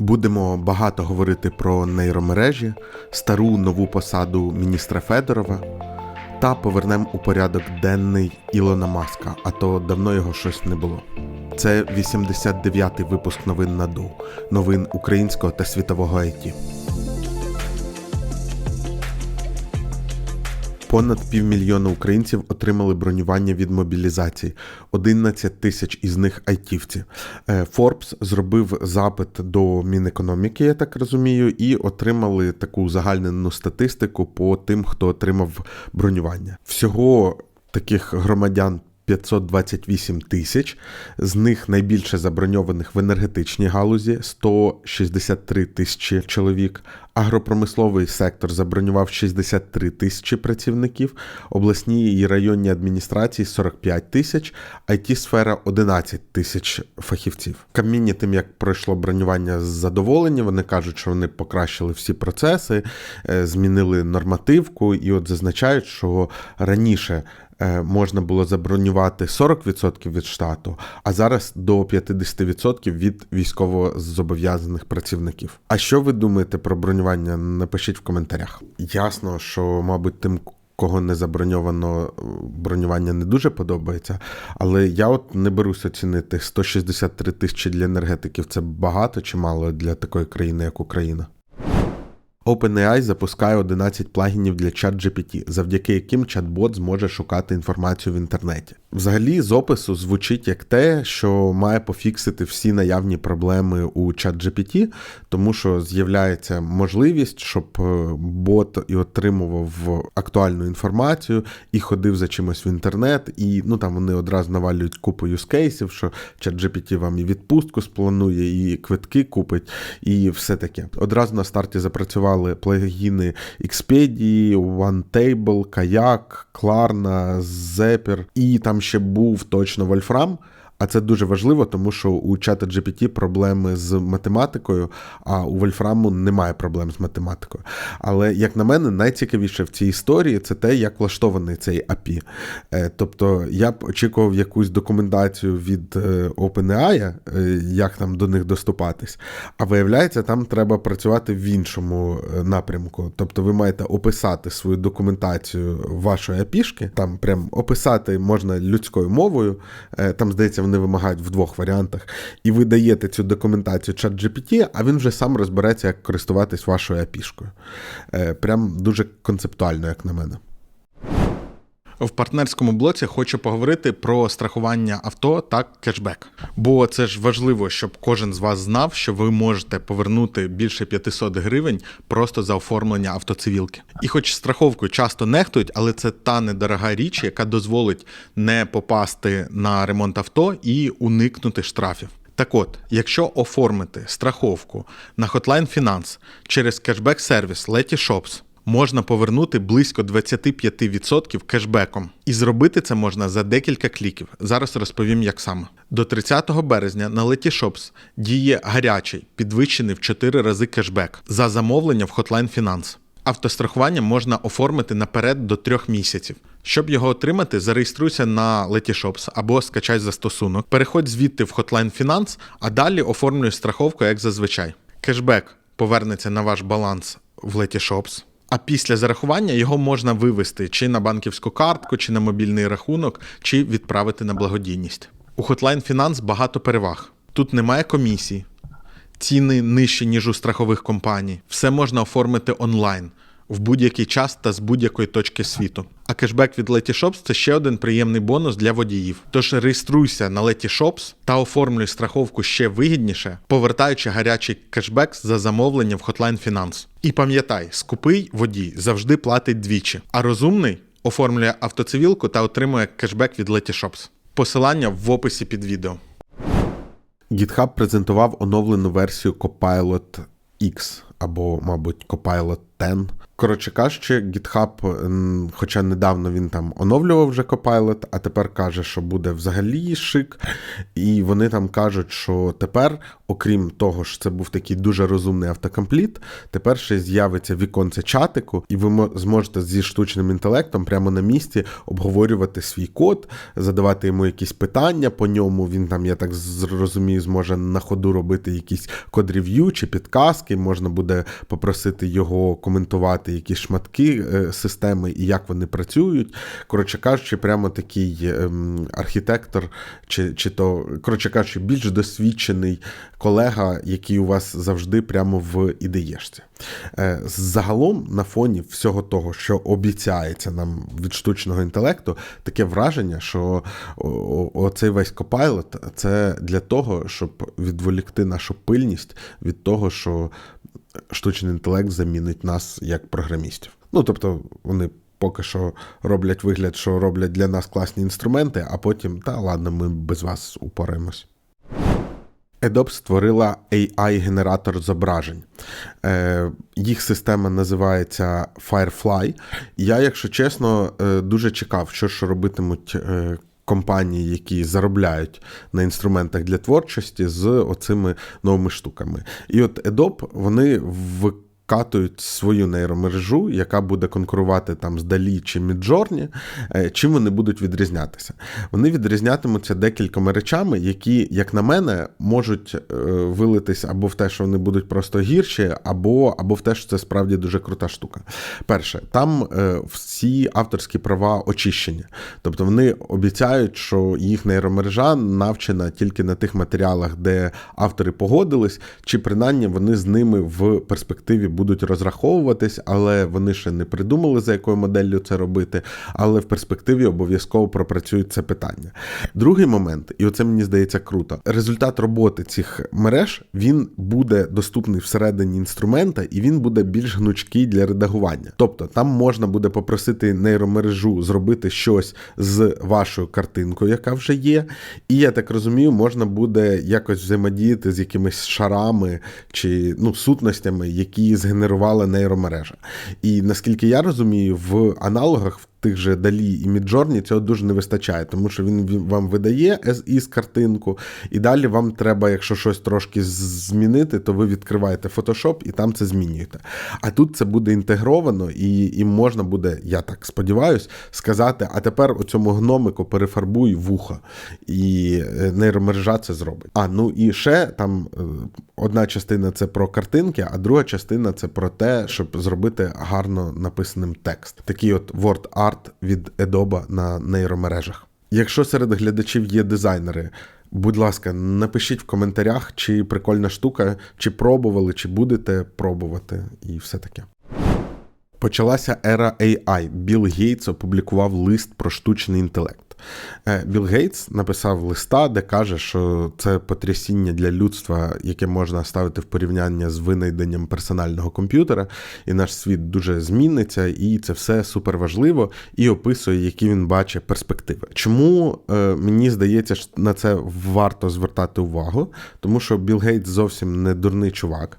Будемо багато говорити про нейромережі, стару нову посаду міністра Федорова та повернемо у порядок денний Ілона Маска, а то давно його щось не було. Це 89-й випуск новин на ду, новин українського та світового IT. Понад півмільйона українців отримали бронювання від мобілізації, 11 тисяч із них айтівці. Форбс зробив запит до Мінекономіки, я так розумію, і отримали таку загальнену статистику по тим, хто отримав бронювання. Всього таких громадян 528 тисяч, з них найбільше заброньованих в енергетичній галузі 163 тисячі чоловік. Агропромисловий сектор забронював 63 тисячі працівників, обласні і районні адміністрації 45 тисяч, it сфера 11 тисяч фахівців. Каміння тим, як пройшло бронювання з задоволення, вони кажуть, що вони покращили всі процеси, е, змінили нормативку, і от зазначають, що раніше можна було забронювати 40% від штату, а зараз до 50% від військово зобов'язаних працівників. А що ви думаєте про бронювання? Напишіть в коментарях. Ясно, що, мабуть, тим. Кого не заброньовано, бронювання не дуже подобається. Але я от не берусь оцінити 163 тисячі для енергетиків це багато чи мало для такої країни, як Україна. OpenAI запускає 11 плагінів для ChatGPT, завдяки яким чат-бот зможе шукати інформацію в інтернеті. Взагалі, з опису звучить як те, що має пофіксити всі наявні проблеми у ChatGPT, тому що з'являється можливість, щоб е, бот і отримував актуальну інформацію і ходив за чимось в інтернет, і ну там вони одразу навалюють купу юзкейсів, що ChatGPT вам і відпустку спланує, і квитки купить, і все таке. Одразу на старті запрацювали плагіни Expedia, OneTable, Kayak, Klarna, Zapier, і там ще був точно Wolfram. А це дуже важливо, тому що у чата GPT проблеми з математикою, а у Вольфраму немає проблем з математикою. Але, як на мене, найцікавіше в цій історії це те, як влаштований цей API. Е, Тобто я б очікував якусь документацію від е, OpenAI, е, як там до них доступатись. А виявляється, там треба працювати в іншому напрямку. Тобто ви маєте описати свою документацію вашої API, там прям описати можна людською мовою. Там, здається, вони вимагають в двох варіантах, і ви даєте цю документацію чат а він вже сам розбереться, як користуватись вашою апішкою. Прям дуже концептуально, як на мене. В партнерському блоці хочу поговорити про страхування авто та кешбек. Бо це ж важливо, щоб кожен з вас знав, що ви можете повернути більше 500 гривень просто за оформлення автоцивілки. І хоч страховкою часто нехтують, але це та недорога річ, яка дозволить не попасти на ремонт авто і уникнути штрафів. Так от, якщо оформити страховку на Hotline Finance через кешбек-сервіс Letyshops, можна повернути близько 25% кешбеком. І зробити це можна за декілька кліків. Зараз розповім, як саме. До 30 березня на Letyshops діє гарячий, підвищений в 4 рази кешбек за замовлення в Hotline Finance. Автострахування можна оформити наперед до трьох місяців. Щоб його отримати, зареєструйся на Letyshops або скачай застосунок. Переходь звідти в Hotline Finance, а далі оформлюй страховку, як зазвичай. Кешбек повернеться на ваш баланс в Letyshops. А після зарахування його можна вивести чи на банківську картку, чи на мобільний рахунок, чи відправити на благодійність. У Hotline Finance багато переваг. Тут немає комісій, ціни нижчі, ніж у страхових компаній. Все можна оформити онлайн в будь-який час та з будь-якої точки світу. А кешбек від Letyshops – це ще один приємний бонус для водіїв. Тож реєструйся на Letyshops та оформлюй страховку ще вигідніше, повертаючи гарячий кешбек за замовлення в Hotline Finance. І пам'ятай, скупий водій завжди платить двічі, а розумний оформлює автоцивілку та отримує кешбек від Letyshops. Посилання в описі під відео. GitHub презентував оновлену версію Copilot X або, мабуть, Copilot 10. Коротше кажучи, GitHub, хоча недавно він там оновлював вже Copilot, а тепер каже, що буде взагалі шик. І вони там кажуть, що тепер, окрім того, що це був такий дуже розумний автокомпліт, тепер ще з'явиться віконце чатику, і ви мо- зможете зі штучним інтелектом прямо на місці обговорювати свій код, задавати йому якісь питання по ньому. Він там, я так зрозумію, зможе на ходу робити якісь код-рев'ю чи підказки. Можна буде попросити його коментувати якісь шматки е, системи і як вони працюють. Коротше кажучи, прямо такий ем, архітектор, чи, чи то, коротше кажучи, більш досвідчений колега, який у вас завжди прямо в ідеєшці. Е, Загалом, на фоні всього того, що обіцяється нам від штучного інтелекту, таке враження, що оцей весь копайлот це для того, щоб відволікти нашу пильність від того, що штучний інтелект замінить нас як програмістів. Ну тобто, вони. Поки що роблять вигляд, що роблять для нас класні інструменти, а потім, та ладно, ми без вас упораємось. Adobe створила AI-генератор зображень. Е, їх система називається Firefly. Я, якщо чесно, е, дуже чекав, що ж робитимуть. Компанії, які заробляють на інструментах для творчості з оцими новими штуками. І от Adobe, вони викатують свою нейромережу, яка буде конкурувати там з Далі чи Midjourney. Е, Чим вони будуть відрізнятися? Вони відрізнятимуться декількома речами, які, як на мене, можуть е, вилитись або в те, що вони будуть просто гірші, або, або в те, що це справді дуже крута штука. Перше, там е, всі авторські права очищені. Тобто вони обіцяють, що їх нейромережа навчена тільки на тих матеріалах, де автори погодились, чи принаймні вони з ними в перспективі будуть розраховуватись, але вони ще не придумали, за якою моделлю це робити, але в перспективі обов'язково пропрацюють це питання. Другий момент, і оце мені здається круто. Результат роботи цих мереж він буде доступний всередині інструмента, і він буде більш гнучкий для редагування. Тобто там можна буде попросити нейромережу зробити щось з вашою картинкою, яка вже є. І я так розумію, можна буде якось взаємодіяти з якимись шарами чи ну, сутностями, які згенерувала нейромережа. І наскільки я розумію, в аналогах в тих же Далі і Міджорні цього дуже не вистачає, тому що він вам видає із картинку, і далі вам треба, якщо щось трошки змінити, то ви відкриваєте Photoshop і там це змінюєте. А тут це буде інтегровано, і, і можна буде, я так сподіваюся, сказати: а тепер у цьому гномику перефарбуй вуха. І е, нейромережа це зробить. А ну і ще там е, одна частина це про картинки, а друга частина це про те, щоб зробити гарно написаним текст. Такий от word art від Едоба на нейромережах. Якщо серед глядачів є дизайнери, будь ласка, напишіть в коментарях, чи прикольна штука, чи пробували, чи будете пробувати, і все таке. Почалася ера AI. Білл Гейтс опублікував лист про штучний інтелект. Е, Білл Гейтс написав листа, де каже, що це потрясіння для людства, яке можна ставити в порівняння з винайденням персонального комп'ютера, і наш світ дуже зміниться, і це все супер важливо, і описує, які він бачить перспективи. Чому е, мені здається, що на це варто звертати увагу? Тому що Білл Гейтс зовсім не дурний чувак.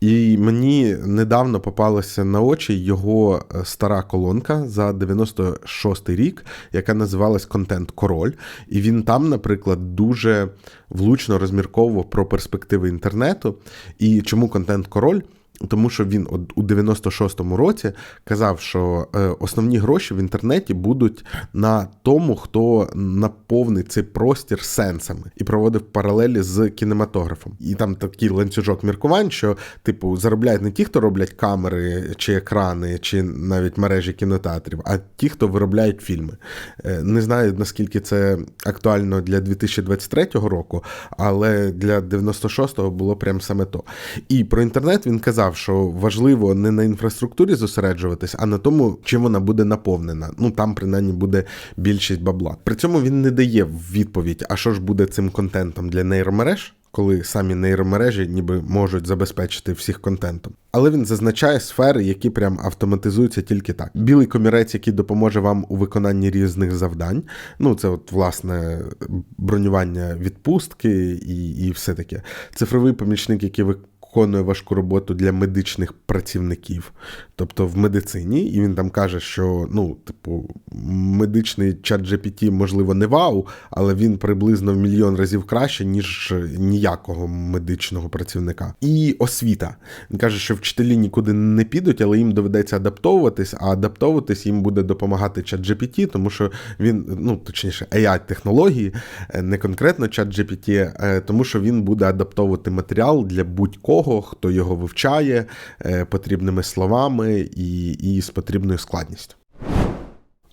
І мені недавно попалася на очі його е, стара колонка за 96-й рік, яка називалась Контент Король. І він там, наприклад, дуже влучно розмірковував про перспективи інтернету. І чому контент король? Тому що він у 96-му році казав, що е, основні гроші в інтернеті будуть на тому, хто наповнить цей простір сенсами, і проводив паралелі з кінематографом. І там такий ланцюжок міркувань, що типу заробляють не ті, хто роблять камери чи екрани, чи навіть мережі кінотеатрів, а ті, хто виробляють фільми. Е, Не знаю наскільки це актуально для 2023 року, але для 96-го було прям саме то. І про інтернет він казав, що важливо не на інфраструктурі зосереджуватись, а на тому, чим вона буде наповнена. Ну там принаймні буде більшість бабла. При цьому він не дає відповідь, а що ж буде цим контентом для нейромереж. Коли самі нейромережі ніби можуть забезпечити всіх контентом. Але він зазначає сфери, які прям автоматизуються тільки так. Білий комірець, який допоможе вам у виконанні різних завдань. Ну, це, от, власне, бронювання відпустки і, і все таке. Цифровий помічник, який ви виконує важку роботу для медичних працівників, тобто в медицині, і він там каже, що ну, типу, медичний чат GPT, можливо, не вау, але він приблизно в мільйон разів краще, ніж ніякого медичного працівника. І освіта. Він каже, що вчителі нікуди не підуть, але їм доведеться адаптовуватись, а адаптовуватись їм буде допомагати чат GPT, тому що він, ну точніше, AI-технології, е, не конкретно чат GPT, е, тому що він буде адаптовувати матеріал для будь-кого, хто його вивчає е, потрібними словами і, і з потрібною складністю.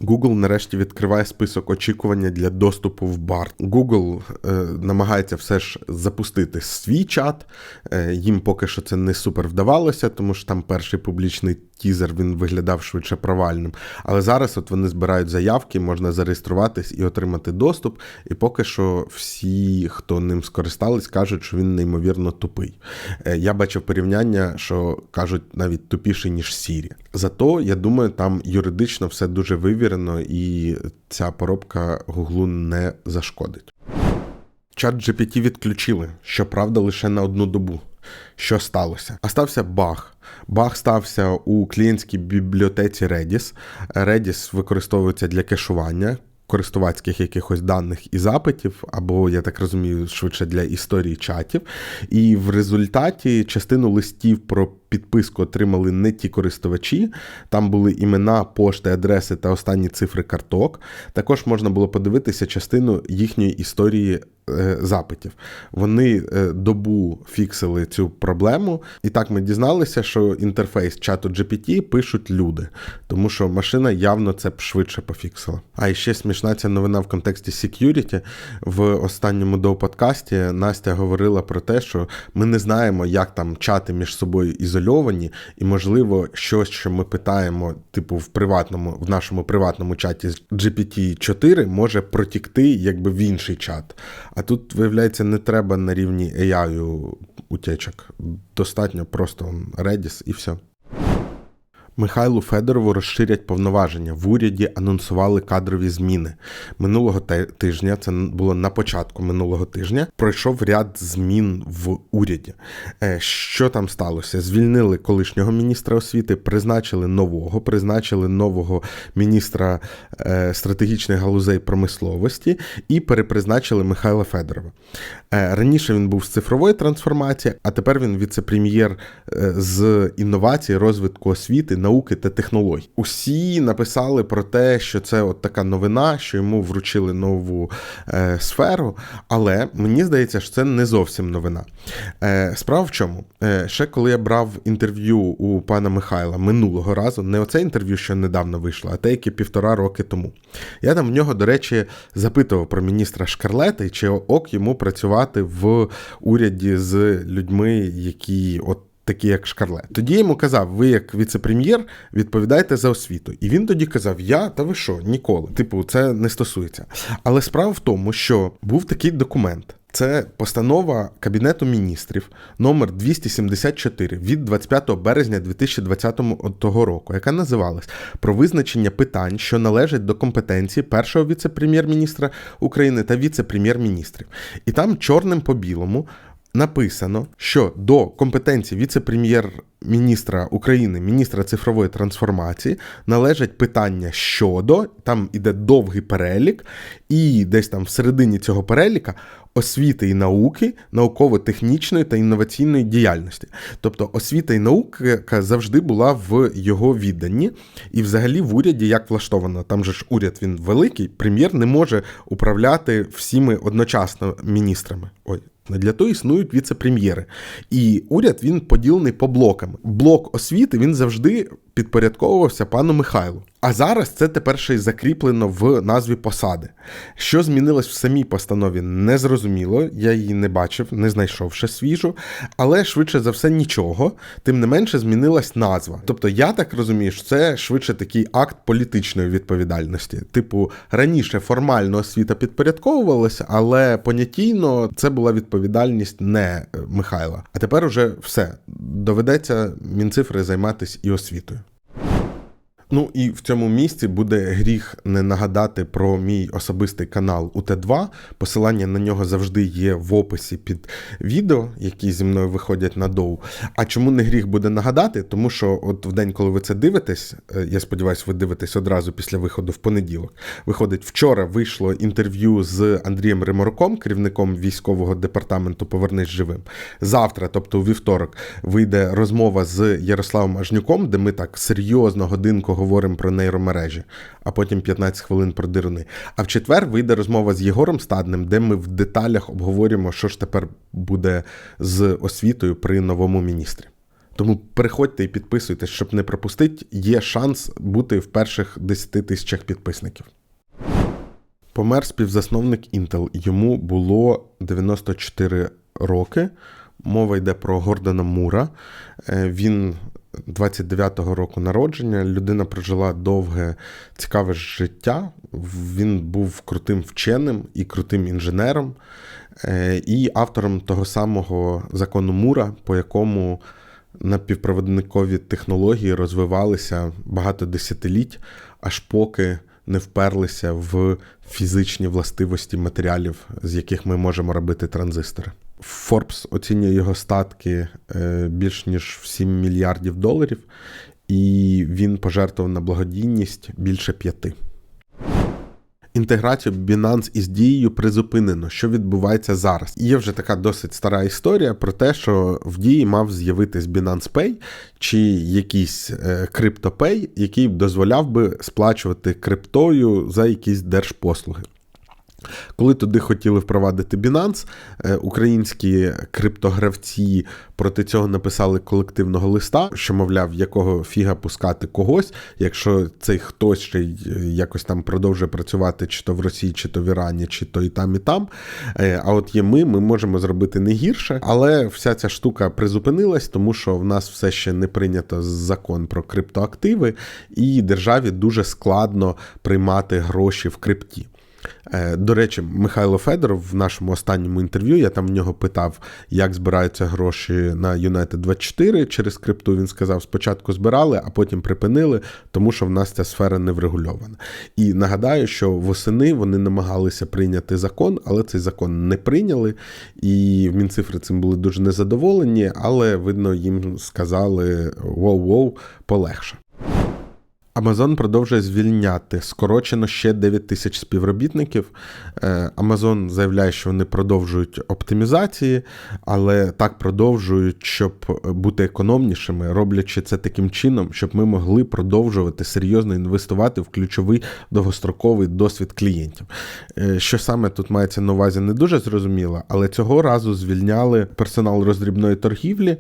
Google нарешті відкриває список очікування для доступу в бар. Google е, намагається все ж запустити свій чат. Е, їм поки що це не супер вдавалося, тому що там перший публічний тізер він виглядав швидше провальним. Але зараз от вони збирають заявки, можна зареєструватись і отримати доступ. І поки що всі, хто ним скористались, кажуть, що він неймовірно тупий. Е, я бачив порівняння, що кажуть навіть тупіший, ніж Siri. Зато я думаю, там юридично все дуже вивірено, і ця поробка Гуглу не зашкодить. Чат GPT відключили, щоправда, лише на одну добу. Що сталося? А стався баг. Баг стався у клієнтській бібліотеці Redis. Redis використовується для кешування користувацьких якихось даних і запитів, або, я так розумію, швидше для історії чатів. І в результаті частину листів про підписку отримали не ті користувачі. Там були імена, пошти, адреси та останні цифри карток. Також можна було подивитися частину їхньої історії е, запитів. Вони е, добу фіксили цю проблему, і так ми дізналися, що інтерфейс чату GPT пишуть люди, тому що машина явно це б швидше пофіксила. А ще смішна ця новина в контексті security. В останньому доу-подкасті Настя говорила про те, що ми не знаємо, як там чати між собою ізольовані, і, можливо, щось, що ми питаємо, типу, в приватному, в нашому приватному чаті з GPT-4 може протікти якби в інший чат. А тут, виявляється, не треба на рівні AI утечок. Достатньо просто Redis і все. Михайлу Федорову розширять повноваження. В уряді анонсували кадрові зміни. Минулого тижня, це було на початку минулого тижня, пройшов ряд змін в уряді. Е, Що там сталося? Звільнили колишнього міністра освіти, призначили нового, призначили нового міністра е, стратегічних галузей промисловості і перепризначили Михайла Федорова. Е, Раніше він був з цифрової трансформації, а тепер він віце-прем'єр з інновацій, розвитку освіти, науки та технологій. Усі написали про те, що це от така новина, що йому вручили нову е, сферу. Але мені здається, що це не зовсім новина. Е, справа в чому? Е, ще коли я брав інтерв'ю у пана Михайла минулого разу, не оце інтерв'ю, що недавно вийшло, а те, яке півтора роки тому. Я там в нього, до речі, запитував про міністра Шкарлета і чи ок йому працювати в уряді з людьми, які от. Такі як Шкарлет. Тоді йому казав, ви як віце-прем'єр відповідаєте за освіту. І він тоді казав: Я та ви що, ніколи. Типу, це не стосується. Але справа в тому, що був такий документ. Це постанова Кабінету міністрів номер 274 від 25 березня 2020 року, яка називалась про визначення питань, що належать до компетенції першого віце-прем'єр-міністра України та віце-прем'єр-міністрів. І там чорним по білому написано, що до компетенції віце-прем'єр-міністра України, міністра цифрової трансформації, належать питання щодо, там іде довгий перелік, і десь там всередині цього переліка освіти і науки, науково-технічної та інноваційної діяльності. Тобто освіта і наука завжди була в його відданні, і взагалі в уряді як влаштовано. Там же ж уряд він великий, прем'єр не може управляти всіми одночасно міністрами. Ой. Для того існують віце-прем'єри. І уряд він поділений по блокам. Блок освіти він завжди підпорядковувався пану Михайлу. А зараз це тепер ще й закріплено в назві посади. Що змінилось в самій постанові, не зрозуміло. Я її не бачив, не знайшов ще свіжу, але швидше за все нічого. Тим не менше змінилась назва. Тобто, я так розумію, що це швидше такий акт політичної відповідальності. Типу, раніше формально освіта підпорядковувалася, але понятійно це була відповідальність не е, Михайла. А тепер уже все доведеться мінцифри займатися і освітою. Ну і в цьому місці буде гріх не нагадати про мій особистий канал УТ2. Посилання на нього завжди є в описі під відео, які зі мною виходять на доу. А чому не гріх буде нагадати? Тому що от в день, коли ви це дивитесь, е, я сподіваюся, ви дивитесь одразу після виходу в понеділок. Виходить, вчора вийшло інтерв'ю з Андрієм Риморуком, керівником військового департаменту Повернись живим. Завтра, тобто у вівторок, вийде розмова з Ярославом Ажнюком, де ми так серйозно годинку говоримо про нейромережі, а потім 15 хвилин про дируни. А в четвер вийде розмова з Єгором Стадним, де ми в деталях обговорюємо, що ж тепер буде з освітою при новому міністрі. Тому переходьте і підписуйтесь, щоб не пропустити. Є шанс бути в перших 10 тисячах підписників. Помер співзасновник Intel. Йому було 94 роки. Мова йде про Гордона Мура. Е, Він 29-го року народження. Людина прожила довге, цікаве життя. Він був крутим вченим і крутим інженером, е, і автором того самого закону Мура, по якому напівпровідникові технології розвивалися багато десятиліть, аж поки не вперлися в фізичні властивості матеріалів, з яких ми можемо робити транзистори. Forbes оцінює його статки е, більш ніж в 7 мільярдів доларів, і він пожертвував на благодійність більше п'яти. Інтеграцію Binance із дією призупинено, що відбувається зараз. Є вже така досить стара історія про те, що в дії мав з'явитись Binance Pay чи якийсь CryptoPay, який б дозволяв би сплачувати криптою за якісь держпослуги. Коли туди хотіли впровадити Binance, е, українські криптогравці проти цього написали колективного листа, що, мовляв, якого фіга пускати когось, якщо цей хтось ще е, якось там продовжує працювати чи то в Росії, чи то в Ірані, чи то і там, і там. Е, А от є ми, ми можемо зробити не гірше, але вся ця штука призупинилась, тому що в нас все ще не прийнято закон про криптоактиви, і державі дуже складно приймати гроші в крипті. Е, До речі, Михайло Федоров в нашому останньому інтерв'ю, я там в нього питав, як збираються гроші на United 24 через крипту. Він сказав, спочатку збирали, а потім припинили, тому що в нас ця сфера не врегульована. І нагадаю, що восени вони намагалися прийняти закон, але цей закон не прийняли. І Мінцифри цим були дуже незадоволені, але видно, їм сказали воу-воу, полегше. Amazon продовжує звільняти. Скорочено ще 9 тисяч співробітників. Е, Amazon заявляє, що вони продовжують оптимізації, але так продовжують, щоб бути економнішими, роблячи це таким чином, щоб ми могли продовжувати серйозно інвестувати в ключовий довгостроковий досвід клієнтів. Е, Що саме тут мається на увазі, не дуже зрозуміло, але цього разу звільняли персонал роздрібної торгівлі.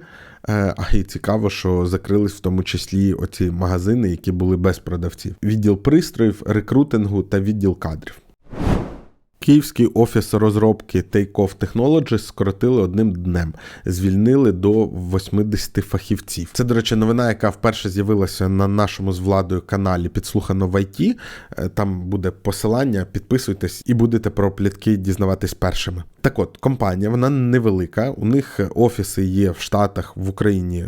Е, А і цікаво, що закрились в тому числі оці магазини, які були без продавців: відділ пристроїв, рекрутингу та відділ кадрів. Київський офіс розробки Takeoff Technologies скоротили одним днем, звільнили до 80 фахівців. Це, до речі, новина, яка вперше з'явилася на нашому з владою каналі Підслухано в IT. Е, Там буде посилання, підписуйтесь і будете про плітки дізнаватись першими. Так от, компанія, вона невелика. У них офіси є в Штатах, в Україні,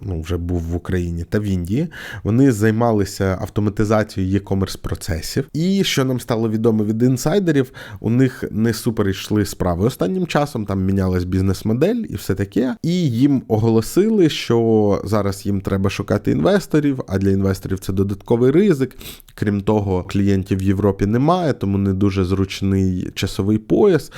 ну вже був в Україні та в Індії. Вони займалися автоматизацією e-commerce процесів. І що нам стало відомо від інсайдерів, у них не супер йшли справи останнім часом. Там мінялась бізнес-модель і все таке. І їм оголосили, що зараз їм треба шукати інвесторів, а для інвесторів це додатковий ризик. Крім того, клієнтів в Європі немає, тому не дуже зручний часовий пояс.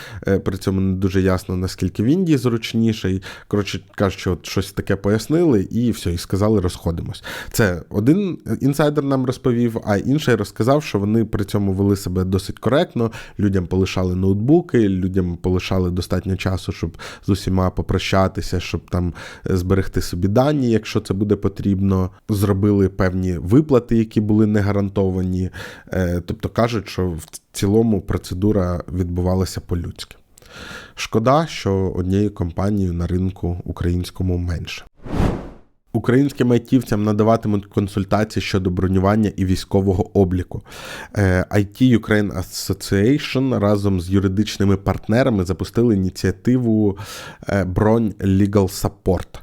При цьому не дуже ясно, наскільки в Індії зручніший. Коротше кажуть, що от щось таке пояснили, і все, і сказали, розходимось. Це один інсайдер нам розповів, а інший розказав, що вони при цьому вели себе досить коректно. Людям полишали ноутбуки, людям полишали достатньо часу, щоб з усіма попрощатися, щоб там е, зберегти собі дані, якщо це буде потрібно. Зробили певні виплати, які були не гарантовані. Е, Тобто кажуть, що в цілому процедура відбувалася по-людськи. Шкода, що однією компанією на ринку українському менше. Українським айтівцям надаватимуть консультації щодо бронювання і військового обліку. Е, IT Ukraine Association разом з юридичними партнерами запустили ініціативу е, Бронь Legal Support.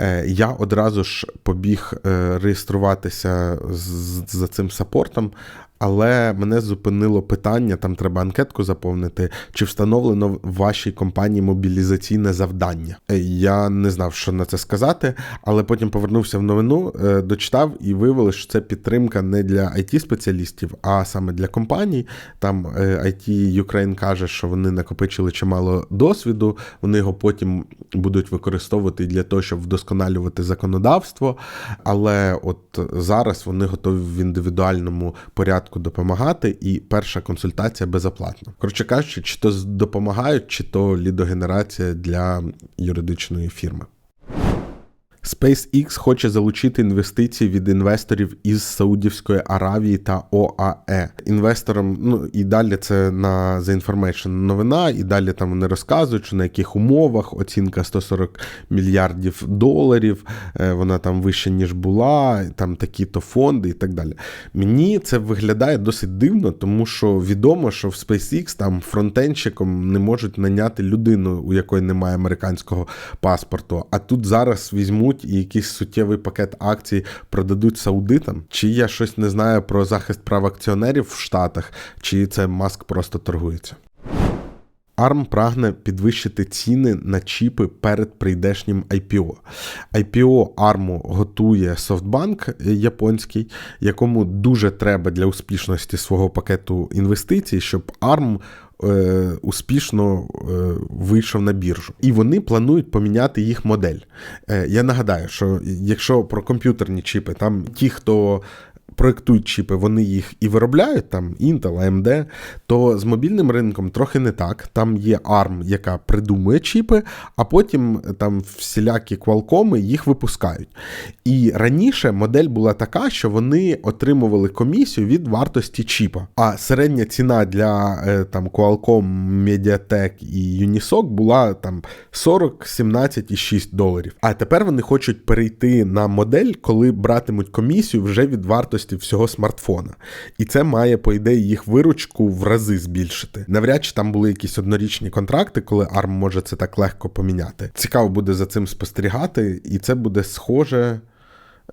Е, Я одразу ж побіг е, реєструватися за цим саппортом. Але мене зупинило питання, там треба анкетку заповнити, чи встановлено в вашій компанії мобілізаційне завдання. Е, Я не знав, що на це сказати, але потім повернувся в новину, е, дочитав і виявилося, що це підтримка не для it спеціалістів а саме для компаній. Там е, IT Ukraine каже, що вони накопичили чимало досвіду, вони його потім будуть використовувати для того, щоб вдосконалювати законодавство. Але от зараз вони готові в індивідуальному порядку допомагати, і перша консультація безоплатна. Коротше кажучи, чи то допомагають, чи то лідогенерація для юридичної фірми. SpaceX хоче залучити інвестиції від інвесторів із Саудівської Аравії та ОАЕ. Інвесторам, ну і далі це на The Information новина, і далі там вони розказують, що на яких умовах оцінка 140 мільярдів доларів, е, вона там вища, ніж була, там такі-то фонди і так далі. Мені це виглядає досить дивно, тому що відомо, що в SpaceX там фронтенщиком не можуть наняти людину, у якої немає американського паспорту. А тут зараз візьмуть і якийсь суттєвий пакет акцій продадуть саудитам. Чи я щось не знаю про захист прав акціонерів в Штатах, чи це Маск просто торгується. ARM прагне підвищити ціни на чіпи перед прийдешнім IPO. IPO ARM готує SoftBank японський, якому дуже треба для успішності свого пакету інвестицій, щоб ARM успішно е, вийшов на біржу. І вони планують поміняти їх модель. Е, я нагадаю, що якщо про комп'ютерні чіпи, там ті, хто проектують чіпи, вони їх і виробляють, там Intel, AMD, то з мобільним ринком трохи не так. Там є ARM, яка придумує чіпи, а потім там всілякі Qualcomm їх випускають. І раніше модель була така, що вони отримували комісію від вартості чіпа. А середня ціна для е, там Qualcomm, Mediatek і Unisoc була там 40, 17,6 доларів. А тепер вони хочуть перейти на модель, коли братимуть комісію вже від вартості всього смартфона. І це має, по ідеї, їх виручку в рази збільшити. Навряд чи там були якісь однорічні контракти, коли ARM може це так легко поміняти. Цікаво буде за цим спостерігати, і це буде схоже.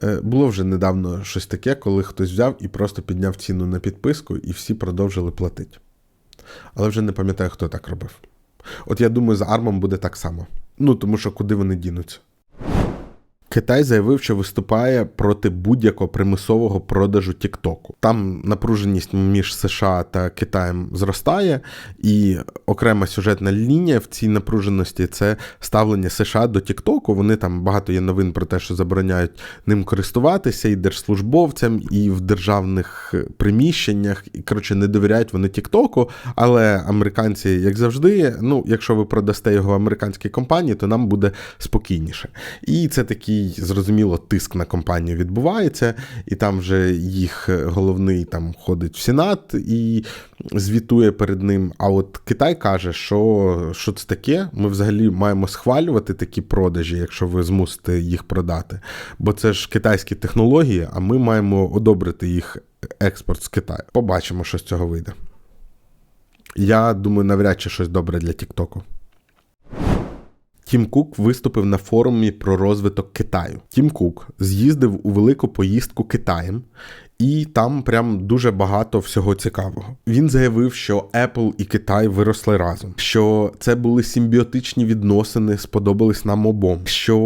Е, Було вже недавно щось таке, коли хтось взяв і просто підняв ціну на підписку, і всі продовжили платити. Але вже не пам'ятаю, хто так робив. От я думаю, з Армом буде так само. Ну, тому що куди вони дінуться. Китай заявив, що виступає проти будь-якого примусового продажу Тіктоку. Там напруженість між США та Китаєм зростає, і окрема сюжетна лінія в цій напруженості це ставлення США до Тіктоку. Вони там багато є новин про те, що забороняють ним користуватися і держслужбовцям, і в державних приміщеннях. І коротше не довіряють вони Тіктоку. Але американці, як завжди, ну якщо ви продасте його американській компанії, то нам буде спокійніше. І це такий зрозуміло тиск на компанію відбувається, і там вже їх головний там ходить в Сенат і звітує перед ним. А от Китай каже, що, що це таке. Ми взагалі маємо схвалювати такі продажі, якщо ви змусите їх продати. Бо це ж китайські технології, а ми маємо одобрити їх експорт з Китаю. Побачимо, що з цього вийде. Я думаю, навряд чи щось добре для Тіктоку. Тім Кук виступив на форумі про розвиток Китаю. Тім Кук з'їздив у велику поїздку Китаєм, і там прям дуже багато всього цікавого. Він заявив, що Apple і Китай виросли разом, що це були симбіотичні відносини, сподобались нам обом, що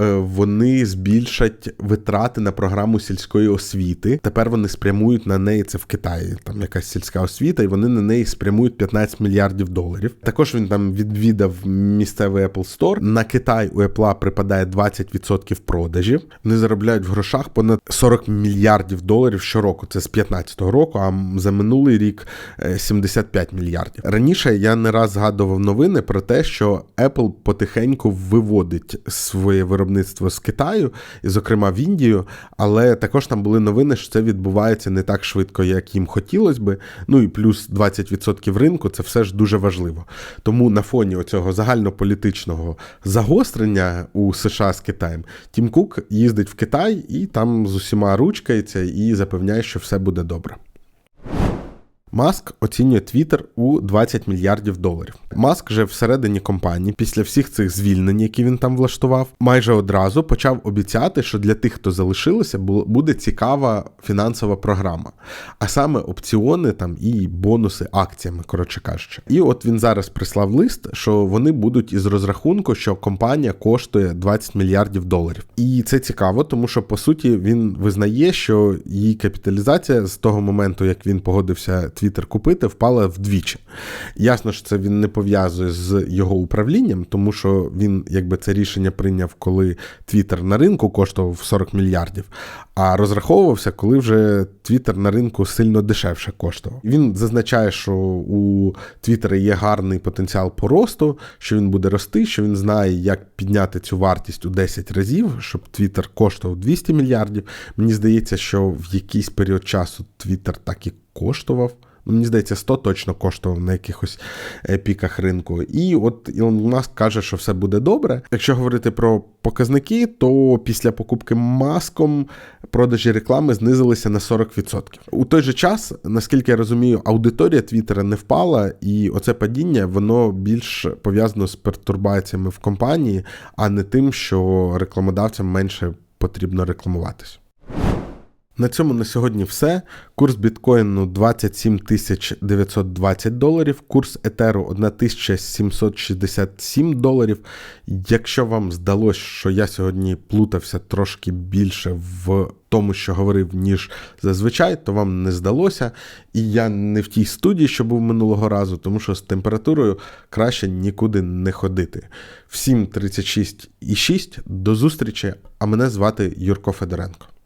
е, вони збільшать витрати на програму сільської освіти. Тепер вони спрямують на неї це в Китаї. Там якась сільська освіта, і вони на неї спрямують 15 мільярдів доларів. Також він там відвідав місцевий Apple Store. На Китай у Apple припадає 20% продажів. Вони заробляють в грошах понад 40 мільярдів доларів щороку. Це з 15-го року, а за минулий рік е, 75 мільярдів. Раніше я не раз згадував новини про те, що Apple потихеньку виводить своє виробництво з Китаю, і, зокрема в Індію, але також там були новини, що це відбувається не так швидко, як їм хотілося би. Ну і плюс 20% ринку це все ж дуже важливо. Тому на фоні оцього загальнополітичного загострення у США з Китаєм Тім Кук їздить в Китай і там з усіма ручкається і запевняє, що все буде добре. Маск оцінює Твіттер у 20 мільярдів доларів. Маск же всередині компанії, після всіх цих звільнень, які він там влаштував, майже одразу почав обіцяти, що для тих, хто залишилися, бу- буде цікава фінансова програма, а саме опціони там і бонуси акціями, коротше кажучи. І от він зараз прислав лист, що вони будуть із розрахунку, що компанія коштує 20 мільярдів доларів. І це цікаво, тому що по суті він визнає, що її капіталізація з того моменту, як він погодився Твіттер купити, впала вдвічі. Ясно, що це він не пов'язує з його управлінням, тому що він якби це рішення прийняв, коли Твіттер на ринку коштував 40 мільярдів, а розраховувався, коли вже Твіттер на ринку сильно дешевше коштував. Він зазначає, що у Твіттера є гарний потенціал по росту, що він буде рости, що він знає, як підняти цю вартість у 10 разів, щоб Твіттер коштував 200 мільярдів. Мені здається, що в якийсь період часу Твіттер так і коштував. Мені здається, 100 точно коштував на якихось е, піках ринку. І от Ілон Маск каже, що все буде добре. Якщо говорити про показники, то після покупки маском продажі реклами знизилися на 40%. У той же час, наскільки я розумію, аудиторія Твіттера не впала, і оце падіння воно більш пов'язано з пертурбаціями в компанії, а не тим, що рекламодавцям менше потрібно рекламуватись. На цьому на сьогодні все. Курс біткоїну 27 920 доларів, курс етеру 1767 доларів. Якщо вам здалося, що я сьогодні плутався трошки більше в тому, що говорив, ніж зазвичай, то вам не здалося. І я не в тій студії, що був минулого разу, тому що з температурою краще нікуди не ходити. Всім 36,6. До зустрічі, а мене звати Юрко Федоренко.